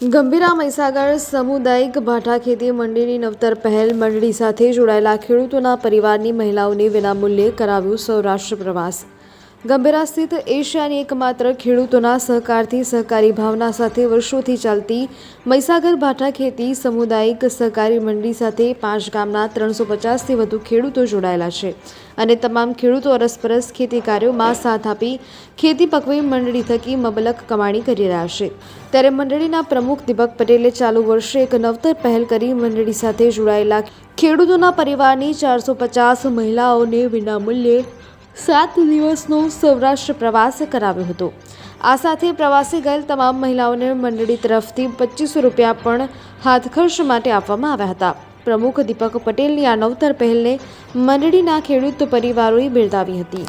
ગંભીરા મહીસાગર સામુદાયિક ભાઠા ખેતી મંડીની નવતર પહેલ મંડળી સાથે જોડાયેલા ખેડૂતોના પરિવારની મહિલાઓને વિનામૂલ્યે કરાવ્યું સૌરાષ્ટ્ર પ્રવાસ. ગંભીરા સ્થિત એશિયાની એકમાત્ર ખેડૂતોના સહકારથી સહકારી ભાવના સાથે વર્ષોથી ચાલતી મહીસાગર ભાઠા ખેતી સામુદાયિક સહકારી મંડળી સાથે પાંચ ગામના ત્રણસો પચાસથી વધુ ખેડૂતો જોડાયેલા છે અને તમામ ખેડૂતો અરસપરસ ખેતી કાર્યોમાં સાથ આપી ખેતી પકવી મંડળી થકી મબલક કમાણી કરી રહ્યા છે. ત્યારે મંડળીના પ્રમુખ દીપક પટેલે ચાલુ વર્ષે એક નવતર પહેલ કરી મંડળી સાથે જોડાયેલા ખેડૂતોના પરિવારની ચારસો પચાસ મહિલાઓને વિનામૂલ્યે સાત દિવસનો સૌરાષ્ટ્ર પ્રવાસ કરાવ્યો હતો. આ સાથે પ્રવાસે ગયેલ તમામ મહિલાઓને મંડળી તરફથી પચીસો રૂપિયા પણ હાથખર્ચ માટે આપવામાં આવ્યા હતા. પ્રમુખ દીપક પટેલની આ નવતર પહેલને મંડળીના ખેડૂત પરિવારોએ બિરદાવી હતી.